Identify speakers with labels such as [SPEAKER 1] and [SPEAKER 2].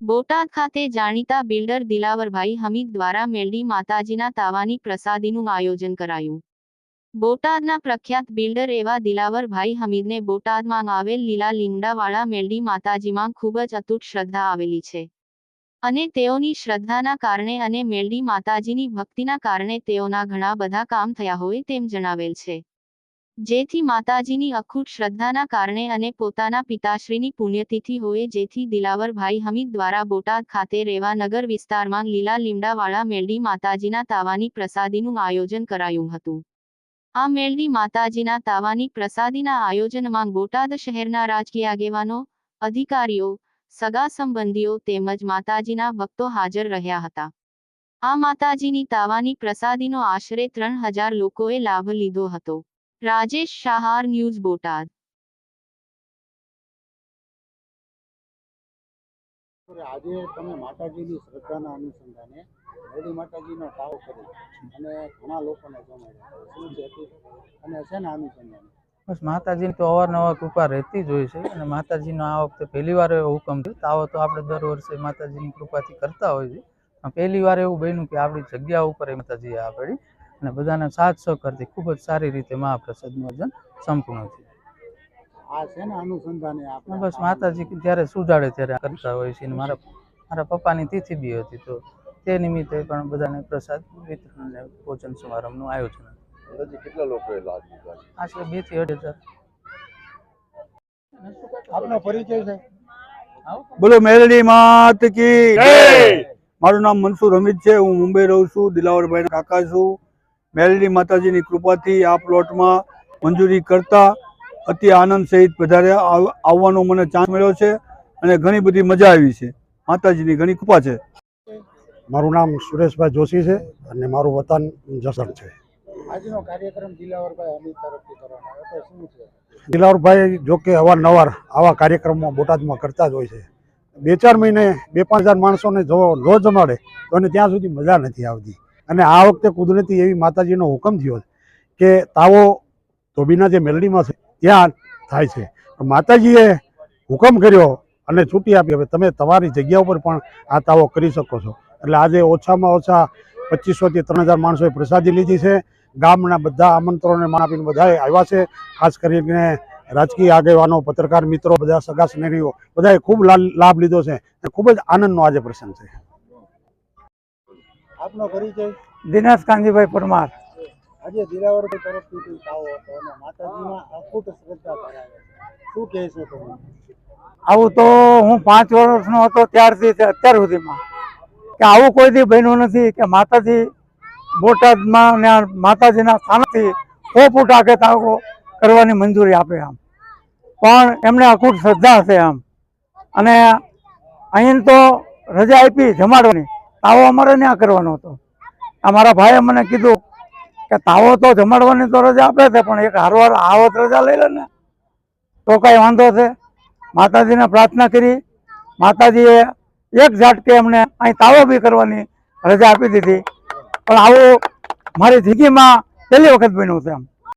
[SPEAKER 1] બોટાદ ખાતે જાણીતા બિલ્ડર દિલાવરભાઈ હમીદ દ્વારા મેલડી માતાજીના તાવાની પ્રસાદીનું આયોજન કરાયું. બોટાદના પ્રખ્યાત બિલ્ડર એવા દિલાવરભાઈ હમીદને બોટાદમાં આવેલ લીલા લીમડાવાળા મેલડી માતાજીમાં ખૂબ જ અતૂટ શ્રદ્ધા આવેલી છે. અને તેઓની શ્રદ્ધાના કારણે અને મેલડી માતાજીની ભક્તિના કારણે તેઓના ઘણા બધા કામ થયા હોય તેમ જણાવેલ છે. જેથી માતાજીની અખૂટ શ્રદ્ધાના કારણે અને પોતાના પિતાશ્રીની પુણ્યતિથિ હોય જેથી દિલાવરભાઈ હમીદ દ્વારા બોટાદ ખાતે રેવા નગર વિસ્તારમાં લીલા લીમડાવાળા મેલડી માતાજીના તાવાની પ્રસાદીનું આયોજન કરાયું હતું. આ મેલડી માતાજીના તાવાની પ્રસાદીના આયોજનમાં બોટાદ શહેરના રાજકીય આગેવાનો, અધિકારીઓ, સગા સંબંધીઓ તેમજ માતાજીના ભક્તો હાજર રહ્યા હતા. આ માતાજીની તાવાની પ્રસાદીનો આશરે ત્રણ હજાર લોકોએ લાભ લીધો હતો. રાજેશ શાહાર ન્યૂઝ બોટાદ
[SPEAKER 2] આજે તમે માતાજીની શ્રદ્ધાના અનુસંધાને મોડી માતાજીનો તાવ કર્યો અને ઘણા લોકોને જમાડ્યા. શું છે? અને શેના અનુસંધાને?
[SPEAKER 3] બસ માતાજીની તો અવારનવાર કૃપા રહેતી જ હોય છે અને માતાજીનો આ વખતે પહેલી વાર એવો હુકમ થયો. તાવો તો આપણે દર વર્ષે માતાજીની કૃપાથી કરતા હોય છે. પણ પહેલી વાર એવું બન્યું કે આપણી જગ્યા ઉપર એ માતાજીએ આ પડી. અને બધાના સાથ સહકારથી ખૂબ જ સારી રીતે મહાપ્રસાદનું આયોજન સંપૂર્ણ થયું.
[SPEAKER 2] આ શેના અનુસંધાને આપણે
[SPEAKER 3] બસ માતાજી જ્યારે સુજાડે ત્યારે કરતા હોય છે મારા મારા પપ્પાની તિથિ બી હતી તો તે નિમિત્તે પણ બધાને પ્રસાદ વિતરણ અને ભોજન સમારંભનું આયોજન હતું.
[SPEAKER 4] કેટલા લોકોએ લાભ લીધા
[SPEAKER 3] આશરે બેથી અઢી હજાર.
[SPEAKER 2] આપનો પરિચય છે?
[SPEAKER 5] બોલો મેલડી માત કી મારું નામ મનસુર હમીદ છે. હું મુંબઈ રહું છું. દિલાવરભાઈ કાકા છું. મેલડી માતાજીની કૃપાથી આ પ્લોટમાં મંજૂરી કરતા અતિ આનંદ સહિત વધારે આવવાનો મને ચાન્સ મળ્યો છે અને ઘણી બધી મજા આવી છે. માતાજીની ઘણી કૃપા છે.
[SPEAKER 6] મારું નામ સુરેશભાઈ જોશી છે અને મારું વતન જસણ છે.
[SPEAKER 2] આજનો કાર્યક્રમ દિલાવરભાઈ તરફથી કરવામાં આવ્યો શું છે?
[SPEAKER 6] દિલાવરભાઈ જો કે અવારનવાર આવા કાર્યક્રમો બોટાદમાં કરતા જ હોય છે. બે ચાર મહિને બે પાંચ હજાર માણસોને જો ન જમાડે તો એને ત્યાં સુધી મજા નથી આવતી. અને આ વખતે કુદરતી એવી માતાજીનો હુકમ થયો કે તાવો ધોબીના જે મેલડીમાં છે, ત્યાં થાય છે. માતાજીએ હુકમ કર્યો અને છૂટી આપી. હવે તમે તમારી જગ્યા ઉપર પણ આ તાવો કરી શકો છો. એટલે આજે ઓછામાં ઓછા પચીસોથી ત્રણ હજાર માણસોએ પ્રસાદી લીધી છે. ગામના બધા આમંત્રણોને માન આપીને બધાએ આવ્યા છે. ખાસ કરીને રાજકીય આગેવાનો, પત્રકાર મિત્રો, બધા સગા સ્નેહીઓ બધાએ ખૂબ લાભ લીધો છે. અને ખૂબ જ આનંદનો આજે પ્રસંગ છે.
[SPEAKER 2] આપનો પરિચય?
[SPEAKER 3] દિનેશ કાંજીભાઈ પરમાર.
[SPEAKER 2] આજે દિલાવરભાઈ તરફથી તાવ હતો અને માતાજીમાં અખૂટ શ્રદ્ધા કરાવે છે. શું કહેશો તમે?
[SPEAKER 3] આવું તો હું પાંચ વર્ષનો હતો ત્યારથી અત્યાર સુધીમાં. કે આવું કોઈ દી બન્યું નથી કે માતાજી બોટાદમાં ને માતાજીના સ્થાનથી સો ફૂટ આગે તાકો કરવાની મંજૂરી આપે આમ. પણ એમને અખૂટ શ્રદ્ધા હશે આમ. અને અહીં તો રજા આપી જમાડવાની. તાવો અમારે ત્યાં કરવાનો હતો. અમારા ભાઈએ મને કીધું કે તાવો તો જમાડવાની તો રજા આપે છે, પણ એક હારવાર આવત રજા લઈ લે ને. તો કાંઈ વાંધો છે? માતાજીને પ્રાર્થના કરી. માતાજીએ એક ઝાટકે અમને અહીં તાવો બી કરવાની રજા આપી દીધી. પણ આવું મારી જિંદગીમાં પહેલી વખત બન્યું છે એમ.